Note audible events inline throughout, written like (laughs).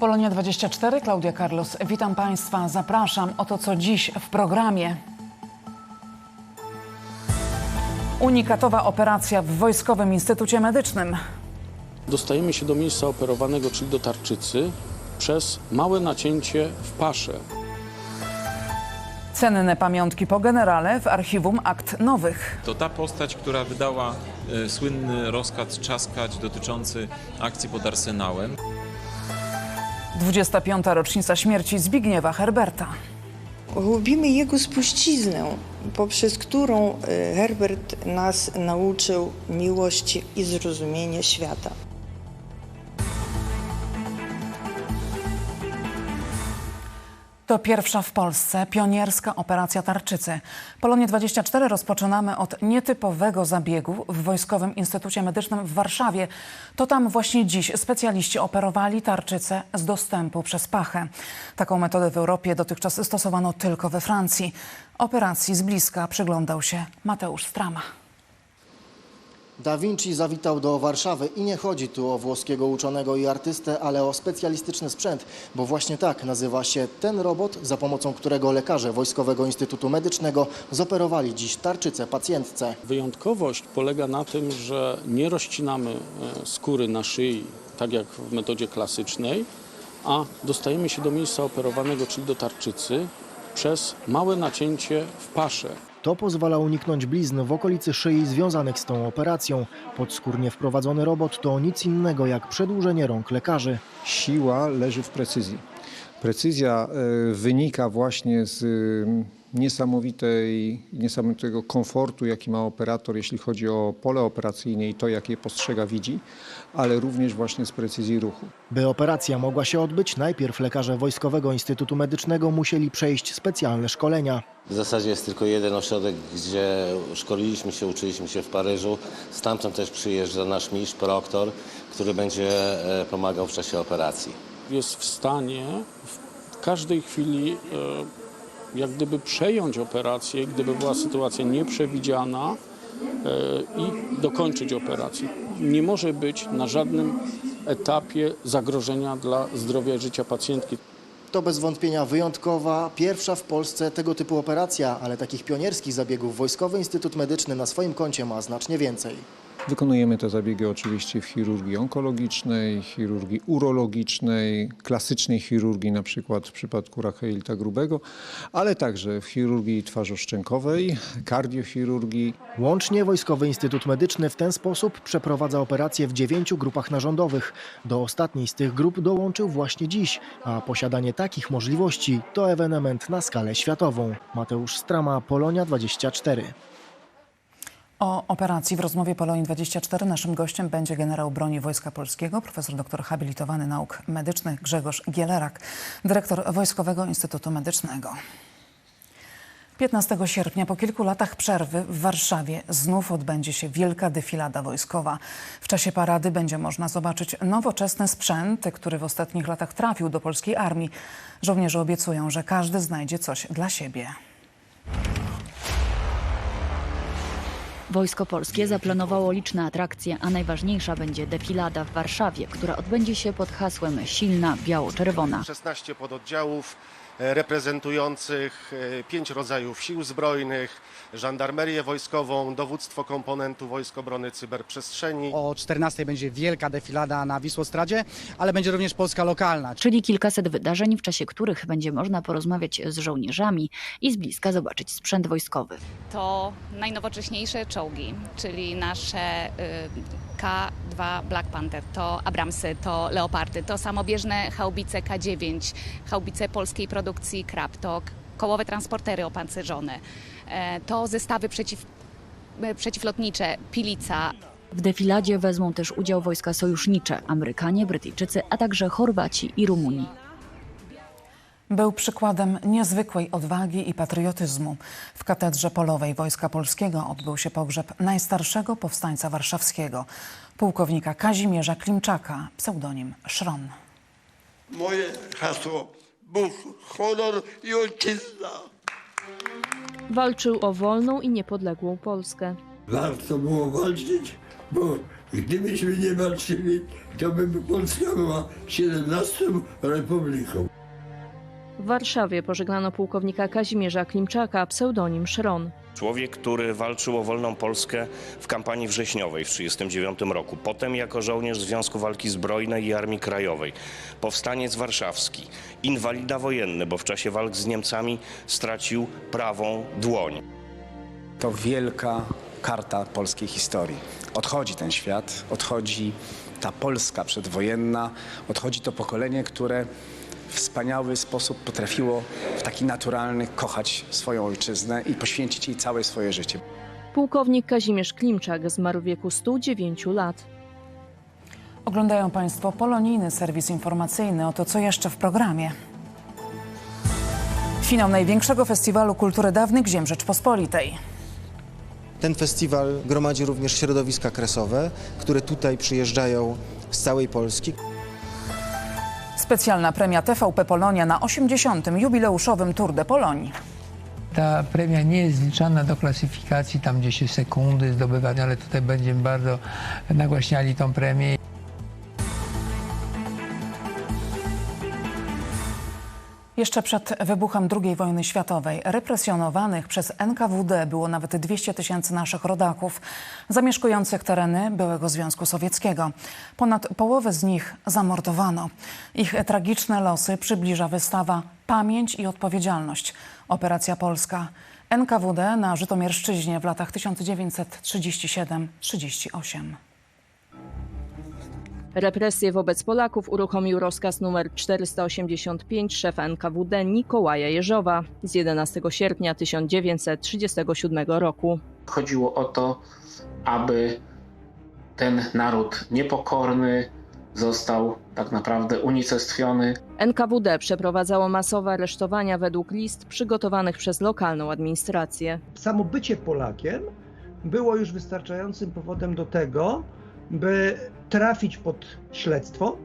Polonia 24, Klaudia Carlos. Witam Państwa, zapraszam o to, co dziś w programie. Unikatowa operacja w Wojskowym Instytucie Medycznym. Dostajemy się do miejsca operowanego, czyli do tarczycy, przez małe nacięcie w paszę. Cenne pamiątki po generale w archiwum akt nowych. To ta postać, która wydała e, słynny rozkaz czaskać dotyczący akcji pod Arsenałem. 25. rocznica śmierci Zbigniewa Herberta. Lubimy jego spuściznę, poprzez którą e, Herbert nas nauczył miłości i zrozumienia świata. To pierwsza w Polsce pionierska operacja tarczycy. Polonie 24 rozpoczynamy od nietypowego zabiegu w Wojskowym Instytucie Medycznym w Warszawie. To tam właśnie dziś specjaliści operowali tarczycę z dostępu przez pachę. Taką metodę w Europie dotychczas stosowano tylko we Francji. Operacji z bliska przyglądał się Mateusz Strama. Da Vinci zawitał do Warszawy i nie chodzi tu o włoskiego uczonego i artystę, ale o specjalistyczny sprzęt, bo właśnie tak nazywa się ten robot, za pomocą którego lekarze Wojskowego Instytutu Medycznego zoperowali dziś tarczycę pacjentce. Wyjątkowość polega na tym, że nie rozcinamy e, skóry na szyi, tak jak w metodzie klasycznej, a dostajemy się do miejsca operowanego, czyli do tarczycy, przez małe nacięcie w paszę. To pozwala uniknąć blizn w okolicy szyi związanych z tą operacją. Podskórnie wprowadzony robot to nic innego jak przedłużenie rąk lekarzy. siła leży w precyzji. Precyzja e, wynika właśnie z niesamowitej, niesamowitego komfortu, jaki ma operator, jeśli chodzi o pole operacyjne i to, jak je postrzega, widzi, ale również właśnie z precyzji ruchu. By operacja mogła się odbyć, najpierw lekarze Wojskowego Instytutu Medycznego musieli przejść specjalne szkolenia. W zasadzie jest tylko jeden ośrodek, gdzie szkoliliśmy się, uczyliśmy się w Paryżu. Stamtąd też przyjeżdża nasz mistrz, proktor, który będzie e, pomagał w czasie operacji. Jest w stanie w każdej chwili e, jak gdyby przejąć operację, gdyby była sytuacja nieprzewidziana e, i dokończyć operację. Nie może być na żadnym etapie zagrożenia dla zdrowia i życia pacjentki. To bez wątpienia wyjątkowa, pierwsza w Polsce tego typu operacja, ale takich pionierskich zabiegów Wojskowy Instytut Medyczny na swoim koncie ma znacznie więcej. Wykonujemy te zabiegi oczywiście w chirurgii onkologicznej, chirurgii urologicznej, klasycznej chirurgii, na przykład w przypadku Racheilta Grubego, ale także w chirurgii twarzoszczękowej, kardiochirurgii, Łącznie Wojskowy Instytut Medyczny w ten sposób przeprowadza operacje w dziewięciu grupach narządowych. Do ostatniej z tych grup dołączył właśnie dziś, a posiadanie takich możliwości to ewenement na skalę światową. Mateusz Strama, Polonia 24. O operacji w rozmowie Polonii 24 naszym gościem będzie generał broni Wojska Polskiego, profesor doktor habilitowany nauk medycznych Grzegorz Gielerak, dyrektor Wojskowego Instytutu Medycznego. 15 sierpnia, po kilku latach przerwy w Warszawie, znów odbędzie się wielka defilada wojskowa. W czasie parady będzie można zobaczyć nowoczesny sprzęt, który w ostatnich latach trafił do polskiej armii. Żołnierze obiecują, że każdy znajdzie coś dla siebie. Wojsko Polskie zaplanowało liczne atrakcje, a najważniejsza będzie defilada w Warszawie, która odbędzie się pod hasłem Silna Biało-Czerwona. 16 pododdziałów reprezentujących e, pięć rodzajów sił zbrojnych, żandarmerię wojskową, dowództwo komponentu Wojsk Obrony Cyberprzestrzeni. O 14 będzie wielka defilada na Wisłostradzie, ale będzie również Polska lokalna. Czyli kilkaset wydarzeń, w czasie których będzie można porozmawiać z żołnierzami i z bliska zobaczyć sprzęt wojskowy. to najnowocześniejsze czołgi, czyli nasze y, K2 Black Panther, to Abramsy, to Leopardy, to samobieżne haubice K9, haubice polskiej produkcji Krab, to k- kołowe transportery opancerzone, e, to zestawy przeciw, e, przeciwlotnicze, Pilica, W defiladzie wezmą też udział wojska sojusznicze, Amerykanie, Brytyjczycy, a także Chorwaci i Rumuni. Był przykładem niezwykłej odwagi i patriotyzmu. W katedrze polowej Wojska Polskiego odbył się pogrzeb najstarszego powstańca warszawskiego, pułkownika Kazimierza Klimczaka, pseudonim Szron. Moje hasło Bóg, honor i ojczyzna. Walczył o wolną i niepodległą Polskę. Warto było walczyć, bo Gdybyśmy nie walczyli, to by Polska była 17 republiką. W Warszawie pożegnano pułkownika Kazimierza Klimczaka, pseudonim Szron. Człowiek, który walczył o wolną Polskę w kampanii wrześniowej w 1939 roku. Potem jako żołnierz Związku Walki Zbrojnej i Armii Krajowej. Powstaniec warszawski. Inwalida wojenny, bo w czasie walk z Niemcami stracił prawą dłoń. To wielka karta polskiej historii. Odchodzi ten świat, odchodzi ta Polska przedwojenna, odchodzi to pokolenie, które wspaniały sposób potrafiło w taki naturalny kochać swoją ojczyznę i poświęcić jej całe swoje życie. Pułkownik Kazimierz Klimczak zmarł w wieku 109 lat. Oglądają Państwo polonijny serwis informacyjny. Oto co jeszcze w programie. Finał największego festiwalu kultury dawnych ziem Rzeczpospolitej. Ten festiwal gromadzi również środowiska kresowe, które tutaj przyjeżdżają z całej Polski. Specjalna premia TVP Polonia na 80. jubileuszowym Tour de Polonii. Ta premia nie jest zliczana do klasyfikacji, tam gdzie się sekundy zdobywania, ale tutaj będziemy bardzo nagłaśniali tą premię. Jeszcze przed wybuchem II wojny światowej represjonowanych przez NKWD było nawet 200 tysięcy naszych rodaków zamieszkujących tereny byłego Związku Sowieckiego. Ponad połowę z nich zamordowano. Ich tragiczne losy przybliża wystawa Pamięć i Odpowiedzialność. Operacja Polska. NKWD na Żytomierszczyźnie w latach 1937-38. Represje wobec Polaków uruchomił rozkaz nr 485 szefa NKWD Nikołaja Jeżowa z 11 sierpnia 1937 roku. Chodziło o to, aby ten naród niepokorny został tak naprawdę unicestwiony. NKWD przeprowadzało masowe aresztowania według list przygotowanych przez lokalną administrację. Samo bycie Polakiem było już wystarczającym powodem do tego, by trafić pod śledztwo,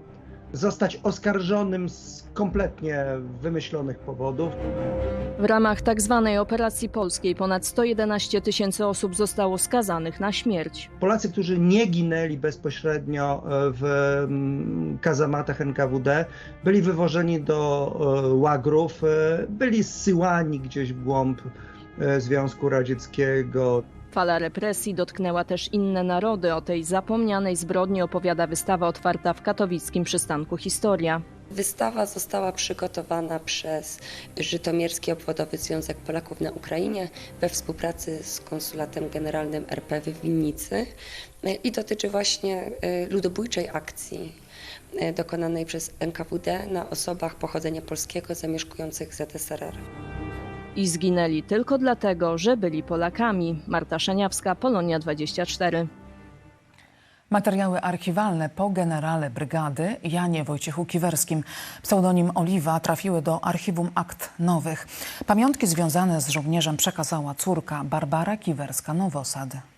zostać oskarżonym z kompletnie wymyślonych powodów. W ramach tzw. operacji polskiej ponad 111 tysięcy osób zostało skazanych na śmierć. Polacy, którzy nie ginęli bezpośrednio w mm, kazamatach NKWD, byli wywożeni do e, łagrów, e, byli zsyłani gdzieś w głąb e, Związku Radzieckiego. Fala represji dotknęła też inne narody. O tej zapomnianej zbrodni opowiada wystawa otwarta w katowickim przystanku Historia. Wystawa została przygotowana przez Żytomierski Obwodowy Związek Polaków na Ukrainie we współpracy z Konsulatem Generalnym RP w Winnicy i dotyczy właśnie y, ludobójczej akcji y, dokonanej przez NKWD na osobach pochodzenia polskiego zamieszkujących ZSRR. I zginęli tylko dlatego, że byli Polakami. Marta Szaniawska, Polonia 24. Materiały archiwalne po generale brygady Janie Wojciechu Kiwerskim, pseudonim Oliwa, trafiły do archiwum akt nowych. Pamiątki związane z żołnierzem przekazała córka Barbara Kiwerska-Nowosad.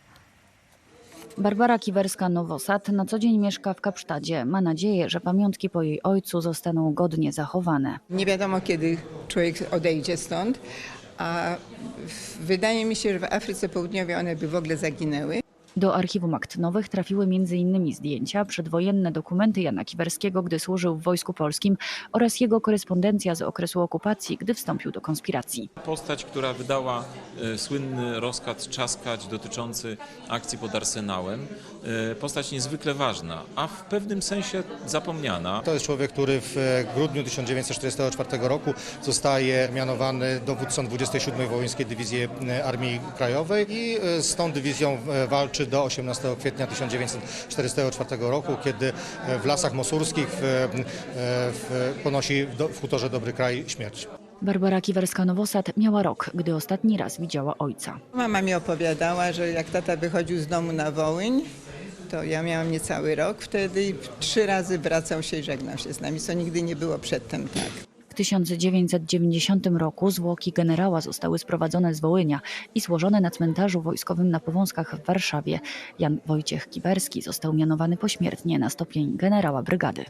Barbara Kiwerska-Nowosad na co dzień mieszka w Kapsztadzie. Ma nadzieję, że pamiątki po jej ojcu zostaną godnie zachowane. Nie wiadomo, kiedy człowiek odejdzie stąd, a wydaje mi się, że w Afryce Południowej one by w ogóle zaginęły. Do archiwum akt nowych trafiły m.in. zdjęcia, przedwojenne dokumenty Jana Kiwerskiego, gdy służył w Wojsku Polskim oraz jego korespondencja z okresu okupacji, gdy wstąpił do konspiracji. Postać, która wydała e, słynny rozkaz czaskać dotyczący akcji pod Arsenałem. E, postać niezwykle ważna, a w pewnym sensie zapomniana. To jest człowiek, który w e, grudniu 1944 roku zostaje mianowany dowódcą 27 Wołyńskiej Dywizji Armii Krajowej i z tą dywizją walczy do 18 kwietnia 1944 roku, kiedy e, w lasach mosurskich w, e, w, ponosi w, hutorze Dobry Kraj śmierć. Barbara Kiwerska-Nowosad miała rok, gdy ostatni raz widziała ojca. Mama mi opowiadała, że jak tata wychodził z domu na Wołyń, to ja miałam niecały rok wtedy i trzy razy wracał się i żegnał się z nami, co nigdy nie było przedtem tak. W 1990 roku zwłoki generała zostały sprowadzone z Wołynia i złożone na cmentarzu wojskowym na Powązkach w Warszawie. Jan Wojciech Kiwerski został mianowany pośmiertnie na stopień generała brygady.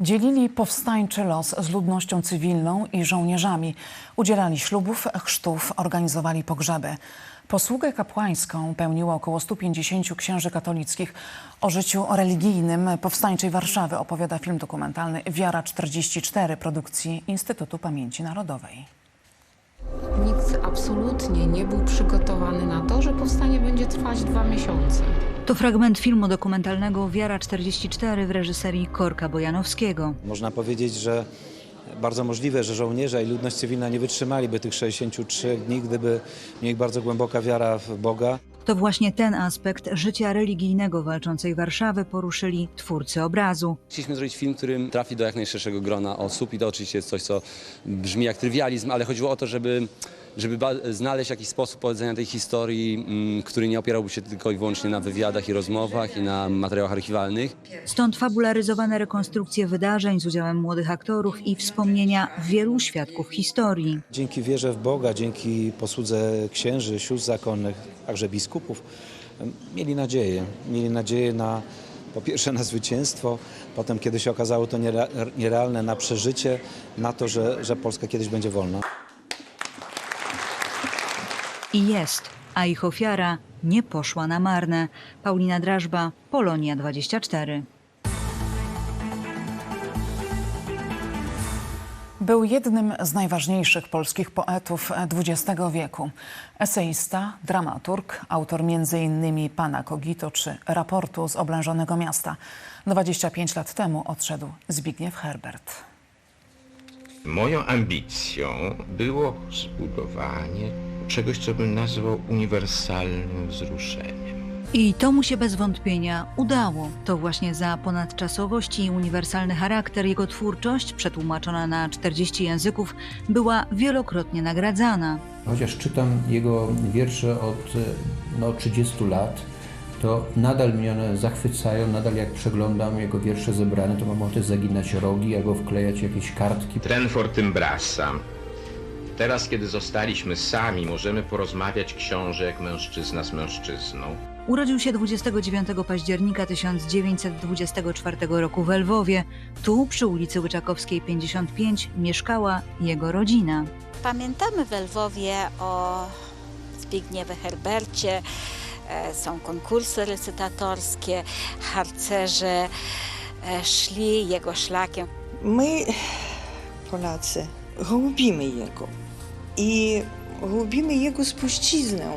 Dzielili powstańczy los z ludnością cywilną i żołnierzami. Udzielali ślubów, chrztów, organizowali pogrzeby. Posługę kapłańską pełniło około 150 księży katolickich. O życiu religijnym powstańczej Warszawy opowiada film dokumentalny Wiara 44 produkcji Instytutu Pamięci Narodowej. Nikt absolutnie nie był przygotowany na to, że powstanie będzie trwać dwa miesiące. To fragment filmu dokumentalnego Wiara 44 w reżyserii Korka Bojanowskiego. Można powiedzieć, że bardzo możliwe, że żołnierze i ludność cywilna nie wytrzymaliby tych 63 dni, gdyby nie ich bardzo głęboka wiara w Boga. To właśnie ten aspekt życia religijnego walczącej Warszawy poruszyli twórcy obrazu. Chcieliśmy zrobić film, którym trafi do jak najszerszego grona osób i to oczywiście jest coś, co brzmi jak trywializm, ale chodziło o to, żeby, żeby znaleźć jakiś sposób powiedzenia tej historii, mm, który nie opierałby się tylko i wyłącznie na wywiadach i rozmowach i na materiałach archiwalnych. Stąd fabularyzowane rekonstrukcje wydarzeń z udziałem młodych aktorów i wspomnienia wielu świadków historii. Dzięki wierze w Boga, dzięki posłudze księży, sióstr zakonnych, także biskupów, mieli nadzieję. Mieli nadzieję na po pierwsze na zwycięstwo, potem kiedy się okazało to niere- nierealne, na przeżycie, na to, że, że Polska kiedyś będzie wolna. I jest, a ich ofiara nie poszła na marne. Paulina Drażba, Polonia 24. Był jednym z najważniejszych polskich poetów XX wieku. Eseista, dramaturg, autor m.in. Pana Kogito czy raportu z oblężonego miasta. 25 lat temu odszedł Zbigniew Herbert. Moją ambicją było zbudowanie czegoś, co bym nazwał uniwersalnym wzruszeniem. I to mu się bez wątpienia udało. To właśnie za ponadczasowość i uniwersalny charakter jego twórczość, przetłumaczona na 40 języków, była wielokrotnie nagradzana. Chociaż czytam jego wiersze od no, 30 lat, to nadal mnie one zachwycają, nadal jak przeglądam jego wiersze zebrane, to mam ochotę zaginać rogi albo wklejać jakieś kartki. Tren Fortymbrasa. Teraz, kiedy zostaliśmy sami, możemy porozmawiać książę jak mężczyzna z mężczyzną. Urodził się 29 października 1924 roku w Lwowie. Tu, przy ulicy Łyczakowskiej 55, mieszkała jego rodzina. Pamiętamy w Lwowie o Zbigniewie Herbercie. E, Są konkursy recytatorskie, harcerze e, szli jego szlakiem. My, Polacy, lubimy Jego i lubimy Jego spuściznę,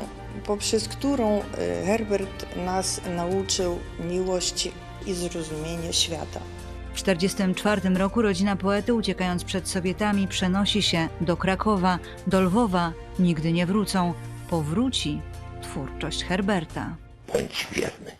poprzez którą e, Herbert nas nauczył miłości i zrozumienia świata. W 1944 roku rodzina poety, uciekając przed Sowietami, przenosi się do Krakowa, do Lwowa. Nigdy nie wrócą. Powróci twórczość Herberta. Bądź wierny.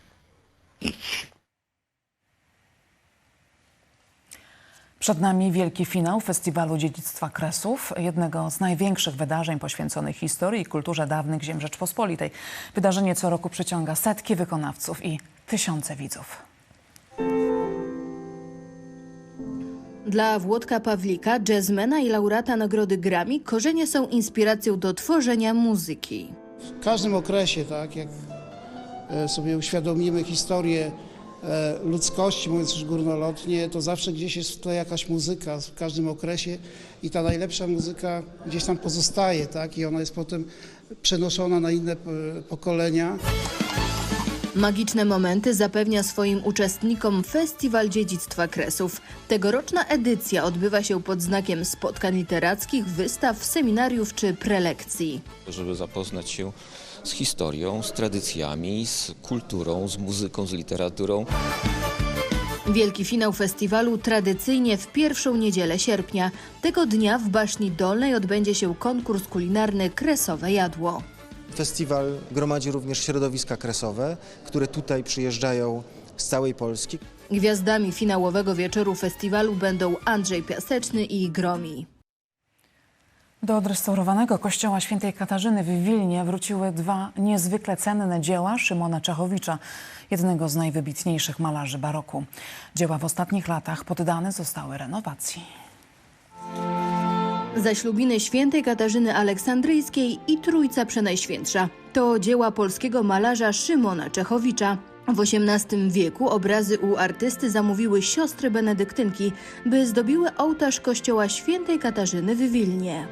Przed nami wielki finał Festiwalu Dziedzictwa Kresów, jednego z największych wydarzeń poświęconych historii i kulturze dawnych ziem Rzeczpospolitej. Wydarzenie co roku przyciąga setki wykonawców i tysiące widzów. Dla Włodka Pawlika, jazzmena i laureata nagrody Grammy, korzenie są inspiracją do tworzenia muzyki. W każdym okresie, tak, jak e, sobie uświadomimy historię e, ludzkości, mówiąc już górnolotnie, to zawsze gdzieś jest w tle jakaś muzyka w każdym okresie i ta najlepsza muzyka gdzieś tam pozostaje, tak, i ona jest potem przenoszona na inne e, pokolenia. Magiczne momenty zapewnia swoim uczestnikom Festiwal Dziedzictwa Kresów. Tegoroczna edycja odbywa się pod znakiem spotkań literackich, wystaw, seminariów czy prelekcji. żeby zapoznać się z historią, z tradycjami, z kulturą, z muzyką, z literaturą. Wielki finał festiwalu tradycyjnie w pierwszą niedzielę sierpnia. Tego dnia w Baszni Dolnej odbędzie się konkurs kulinarny Kresowe Jadło. Festiwal gromadzi również środowiska kresowe, które tutaj przyjeżdżają z całej Polski. Gwiazdami finałowego wieczoru festiwalu będą Andrzej Piaseczny i Gromi. Do odrestaurowanego kościoła świętej Katarzyny w Wilnie wróciły dwa niezwykle cenne dzieła Szymona Czechowicza, jednego z najwybitniejszych malarzy baroku. Dzieła w ostatnich latach poddane zostały renowacji. Zaślubiny świętej Katarzyny Aleksandryjskiej i Trójca Przenajświętsza to dzieła polskiego malarza Szymona Czechowicza. W XVIII wieku obrazy u artysty zamówiły siostry benedyktynki, by zdobiły ołtarz kościoła świętej Katarzyny w Wilnie.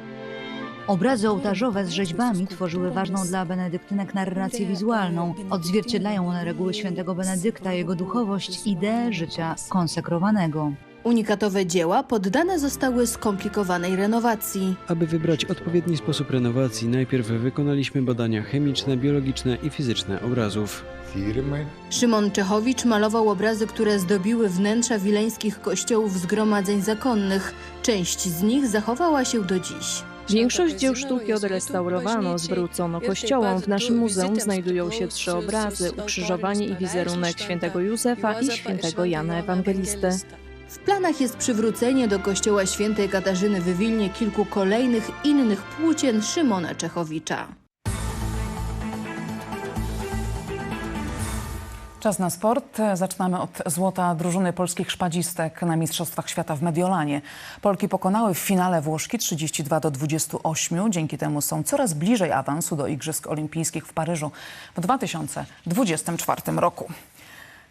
Obrazy ołtarzowe z rzeźbami tworzyły ważną dla benedyktynek narrację wizualną. Odzwierciedlają one reguły świętego Benedykta, jego duchowość, ideę życia konsekrowanego. Unikatowe dzieła poddane zostały skomplikowanej renowacji. Aby wybrać odpowiedni sposób renowacji, najpierw wykonaliśmy badania chemiczne, biologiczne i fizyczne obrazów. Firmy. Szymon Czechowicz malował obrazy, które zdobiły wnętrza wileńskich kościołów zgromadzeń zakonnych. Część z nich zachowała się do dziś. Większość dzieł sztuki odrestaurowano, zwrócono kościołom. W naszym muzeum znajdują się trzy obrazy: ukrzyżowanie i wizerunek świętego Józefa i świętego Jana Ewangelisty. W planach jest przywrócenie do kościoła świętej Katarzyny w Wilnie kilku kolejnych innych płócien Szymona Czechowicza. Czas na sport. Zaczynamy od złota drużyny polskich szpadzistek na Mistrzostwach Świata w Mediolanie. Polki pokonały w finale Włoszki 32 do 28. Dzięki temu są coraz bliżej awansu do Igrzysk Olimpijskich w Paryżu w 2024 roku.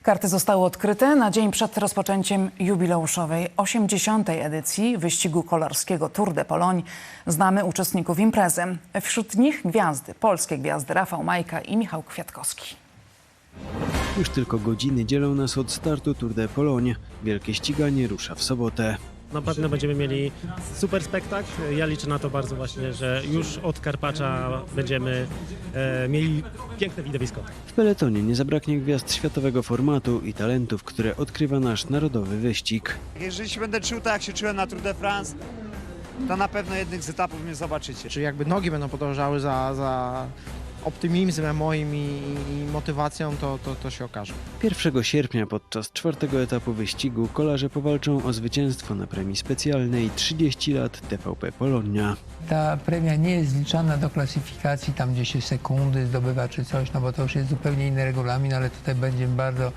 Karty zostały odkryte na dzień przed rozpoczęciem jubileuszowej 80. edycji wyścigu kolarskiego Tour de Pologne. Znamy uczestników imprezy. Wśród nich gwiazdy, polskie gwiazdy Rafał Majka i Michał Kwiatkowski. Już tylko godziny dzielą nas od startu Tour de Pologne. Wielkie ściganie rusza w sobotę. Na pewno będziemy mieli super spektakl. Ja liczę na to bardzo właśnie, że już od Karpacza będziemy e, mieli piękne widowisko. W peletonie nie zabraknie gwiazd światowego formatu i talentów, które odkrywa nasz narodowy wyścig. Jeżeli się będę czuł tak, jak się czułem na Tour de France, to na pewno jednych z etapów mnie zobaczycie. Czy jakby nogi będą podążały za, za optymizmem moim i, i motywacją, to, to, to się okaże. 1 sierpnia podczas czwartego etapu wyścigu kolarze powalczą o zwycięstwo na premii specjalnej 30 lat TVP Polonia. Ta premia nie jest zliczana do klasyfikacji, tam gdzie się sekundy zdobywa czy coś, no bo to już jest zupełnie inny regulamin, ale tutaj będziemy bardzo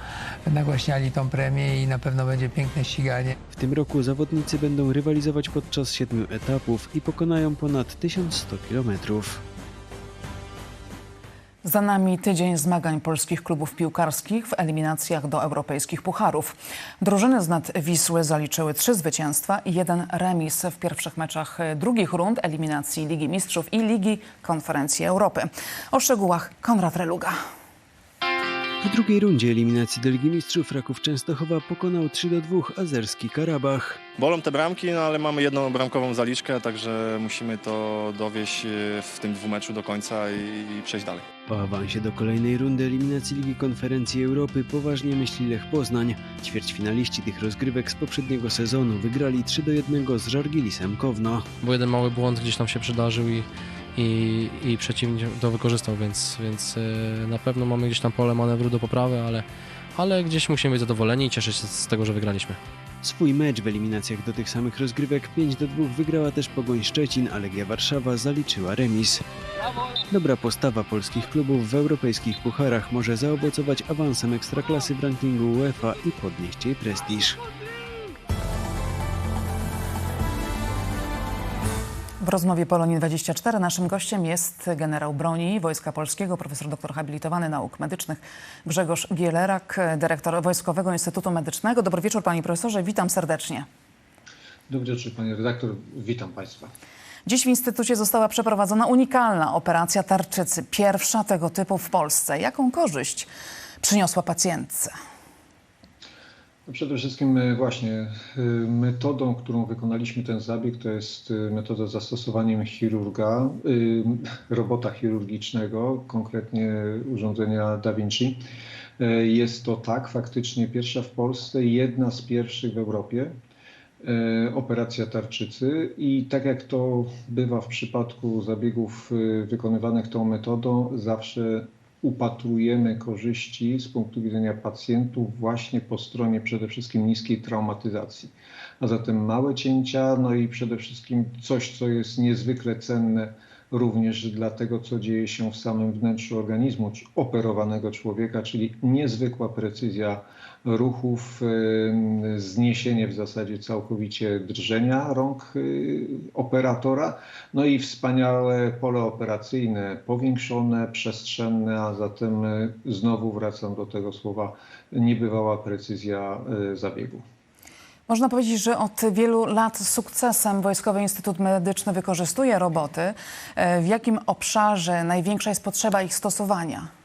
nagłaśniali tą premię i na pewno będzie piękne ściganie. W tym roku zawodnicy będą rywalizować podczas siedmiu etapów i pokonają ponad 1100 kilometrów. Za nami tydzień zmagań polskich klubów piłkarskich w eliminacjach do europejskich pucharów. Drużyny z nad Wisły zaliczyły trzy zwycięstwa i jeden remis w pierwszych meczach drugich rund eliminacji Ligi Mistrzów i Ligi Konferencji Europy. O szczegółach Konrad Reluga. W drugiej rundzie eliminacji do Ligi Mistrzów Raków Częstochowa pokonał 3 do 2 azerski Karabach. Bolą te bramki, no ale mamy jedną bramkową zaliczkę, także musimy to dowieść e, w tym dwumeczu do końca i, i przejść dalej. Po awansie do kolejnej rundy eliminacji Ligi Konferencji Europy poważnie myśli Lech Poznań. Ćwierćfinaliści tych rozgrywek z poprzedniego sezonu wygrali 3 do 1 z Żargilisem Kowno. Bo jeden mały błąd gdzieś tam się przydarzył i, i, i przeciwnik to wykorzystał, więc, więc e, na pewno mamy gdzieś tam pole manewru do poprawy, ale, ale gdzieś musimy być zadowoleni i cieszyć się z tego, że wygraliśmy. Swój mecz w eliminacjach do tych samych rozgrywek 5 do 2 wygrała też Pogoń Szczecin, a Legia Warszawa zaliczyła remis. Dobra postawa polskich klubów w europejskich pucharach może zaowocować awansem ekstraklasy w rankingu UEFA i podnieść jej prestiż. W rozmowie Polonii 24 naszym gościem jest generał broni Wojska Polskiego, profesor doktor habilitowany nauk medycznych Grzegorz Gielerak, dyrektor Wojskowego Instytutu Medycznego. Dobry wieczór panie profesorze, witam serdecznie. Dobry wieczór panie redaktor, witam państwa. Dziś w Instytucie została przeprowadzona unikalna operacja tarczycy, pierwsza tego typu w Polsce. Jaką korzyść przyniosła pacjentce? Przede wszystkim e, właśnie e, metodą, którą wykonaliśmy ten zabieg, to jest e, metoda zastosowaniem chirurga, robota chirurgicznego, konkretnie urządzenia Da Vinci. Jest to tak, faktycznie pierwsza w Polsce, jedna z pierwszych w Europie operacja tarczycy i tak jak to bywa w przypadku zabiegów wykonywanych tą metodą, zawsze upatrujemy korzyści z punktu widzenia pacjentów właśnie po stronie przede wszystkim niskiej traumatyzacji. A zatem małe cięcia, no i przede wszystkim coś, co jest niezwykle cenne również dla tego, co dzieje się w samym wnętrzu organizmu operowanego człowieka, czyli niezwykła precyzja ruchów, zniesienie w zasadzie całkowicie drżenia rąk y, operatora, no i wspaniałe pole operacyjne, powiększone, przestrzenne, a zatem y, znowu wracam do tego słowa, niebywała precyzja y, zabiegu. Można powiedzieć, że od wielu lat sukcesem Wojskowy Instytut Medyczny wykorzystuje roboty. E, W jakim obszarze największa jest potrzeba ich stosowania?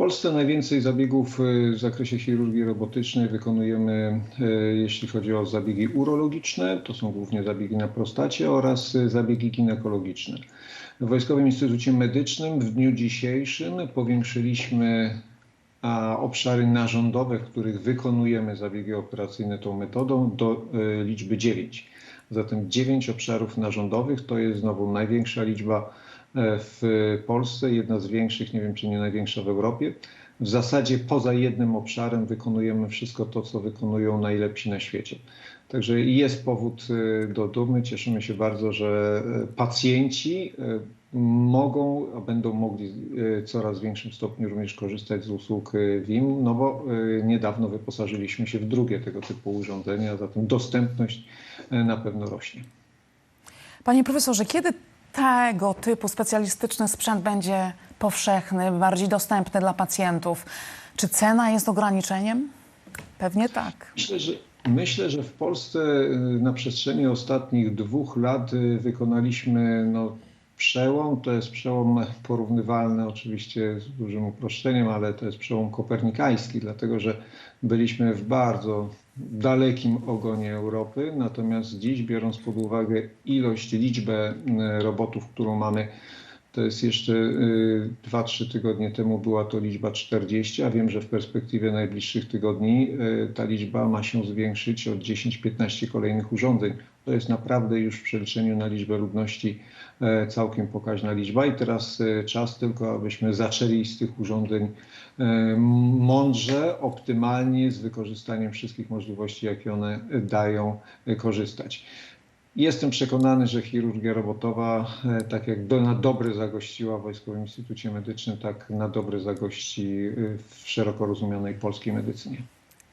Polsce najwięcej zabiegów y, w zakresie chirurgii robotycznej wykonujemy, y, jeśli chodzi o zabiegi urologiczne, to są głównie zabiegi na prostacie oraz y, zabiegi ginekologiczne. W Wojskowym Instytucie Medycznym w dniu dzisiejszym powiększyliśmy a obszary narządowe, w których wykonujemy zabiegi operacyjne tą metodą do liczby 9. Zatem 9 obszarów narządowych to jest znowu największa liczba w Polsce, jedna z większych, nie wiem czy nie największa w Europie. W zasadzie poza jednym obszarem wykonujemy wszystko to, co wykonują najlepsi na świecie. Także jest powód y, do dumy. Cieszymy się bardzo, że e, pacjenci e, mogą, a będą mogli e, coraz większym stopniu również korzystać z usług e, WIM, no bo e, niedawno wyposażyliśmy się w drugie tego typu urządzenia, zatem dostępność e, na pewno rośnie. Panie profesorze, kiedy tego typu specjalistyczny sprzęt będzie powszechny, bardziej dostępny dla pacjentów? Czy cena jest ograniczeniem? Pewnie tak. Myślę, że, myślę, że w Polsce y, na przestrzeni ostatnich dwóch lat y, wykonaliśmy no, przełom. To jest przełom porównywalny oczywiście z dużym uproszczeniem, ale to jest przełom kopernikański, dlatego że byliśmy w bardzo dalekim ogonie Europy. Natomiast dziś, biorąc pod uwagę ilość, liczbę y, robotów, którą mamy, to jest jeszcze y, 2-3 tygodnie temu była to liczba 40, a wiem, że w perspektywie najbliższych tygodni y, ta liczba ma się zwiększyć o 10-15 kolejnych urządzeń. To jest naprawdę już w przeliczeniu na liczbę ludności e, całkiem pokaźna liczba i teraz e, czas tylko, abyśmy zaczęli z tych urządzeń e, mądrze, optymalnie, z wykorzystaniem wszystkich możliwości, jakie one dają, korzystać. Jestem przekonany, że chirurgia robotowa, tak jak do, na dobre zagościła w Wojskowym Instytucie Medycznym, tak na dobre zagości w szeroko rozumianej polskiej medycynie.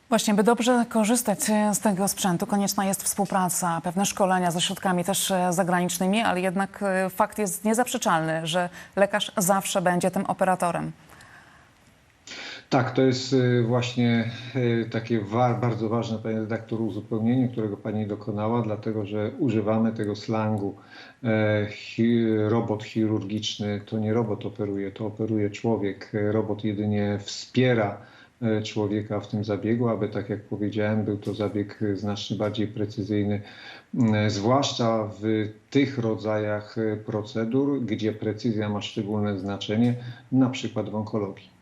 Właśnie, by dobrze korzystać e, z tego sprzętu, konieczna jest współpraca, pewne szkolenia ze środkami też e, zagranicznymi, ale jednak e, fakt jest niezaprzeczalny, że lekarz zawsze będzie tym operatorem. Tak, to jest właśnie takie bardzo ważne, panie redaktor, uzupełnienie, którego pani dokonała, dlatego że używamy tego slangu. Robot chirurgiczny to nie robot operuje, to operuje człowiek. Robot jedynie wspiera człowieka w tym zabiegu, aby tak jak powiedziałem, był to zabieg e, znacznie bardziej precyzyjny, m, zwłaszcza w tych rodzajach e, procedur, gdzie precyzja ma szczególne znaczenie, na przykład w onkologii.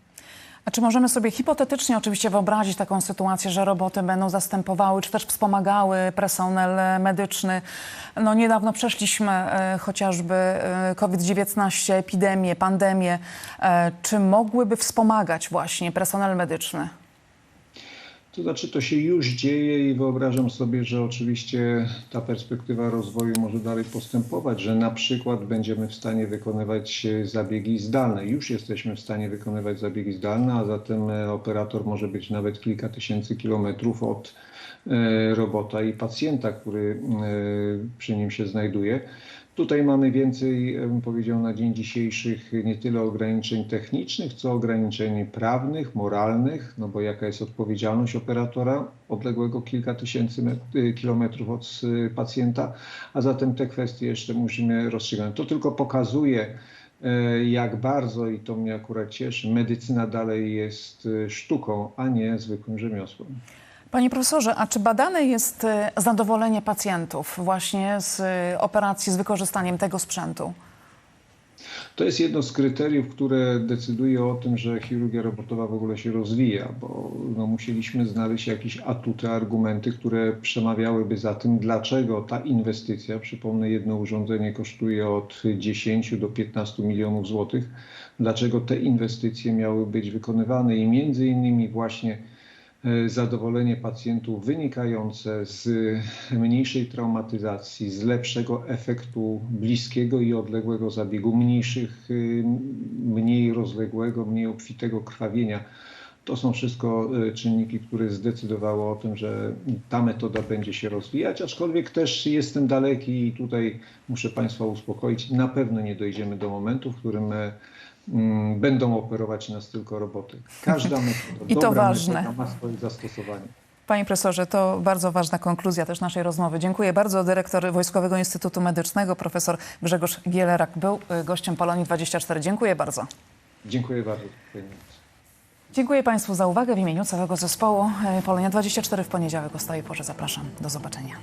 A czy możemy sobie hipotetycznie oczywiście wyobrazić taką sytuację, że roboty będą zastępowały czy też wspomagały personel medyczny? No niedawno przeszliśmy e, chociażby e, COVID-19, epidemię, pandemię. E, czy mogłyby wspomagać właśnie personel medyczny? To znaczy, to się już dzieje i wyobrażam sobie, że oczywiście ta perspektywa rozwoju może dalej postępować, że na przykład będziemy w stanie wykonywać e, zabiegi zdalne. Już jesteśmy w stanie wykonywać zabiegi zdalne, a zatem e, operator może być nawet kilka tysięcy kilometrów od e, robota i pacjenta, który przy nim się znajduje. Tutaj mamy więcej, bym powiedział, na dzień dzisiejszych nie tyle ograniczeń technicznych, co ograniczeń prawnych, moralnych, no bo jaka jest odpowiedzialność operatora odległego kilka tysięcy y, kilometrów od y, pacjenta, a zatem te kwestie jeszcze musimy rozstrzygnąć. To tylko pokazuje, e, jak bardzo, i to mnie akurat cieszy, medycyna dalej jest y, sztuką, a nie zwykłym rzemiosłem. Panie profesorze, a czy badane jest e, zadowolenie pacjentów właśnie z e, operacji z wykorzystaniem tego sprzętu? To jest jedno z kryteriów, które decyduje o tym, że chirurgia robotowa w ogóle się rozwija, bo no, musieliśmy znaleźć jakieś atuty, argumenty, które przemawiałyby za tym, dlaczego ta inwestycja, przypomnę, jedno urządzenie kosztuje od 10 do 15 milionów złotych, dlaczego te inwestycje miały być wykonywane i między innymi właśnie zadowolenie pacjentów wynikające z mniejszej traumatyzacji, z lepszego efektu bliskiego i odległego zabiegu, mniejszych, y, mniej rozległego, mniej obfitego krwawienia. To są wszystko czynniki, które zdecydowały o tym, że ta metoda będzie się rozwijać, aczkolwiek też jestem daleki i tutaj muszę Państwa uspokoić. Na pewno nie dojdziemy do momentu, w którym e, będą operować nas tylko roboty. Każda (laughs) metoda, I to dobra ważne. metoda ma swoje zastosowanie. Panie profesorze, to bardzo ważna konkluzja też naszej rozmowy. Dziękuję bardzo. Dyrektor Wojskowego Instytutu Medycznego, profesor Grzegorz Gielerak, był y, gościem Polonii 24. Dziękuję bardzo. Dziękuję bardzo. Dziękuję Państwu za uwagę. W imieniu całego zespołu y, Polonia 24 w poniedziałek o stałej porze zapraszam. Do zobaczenia.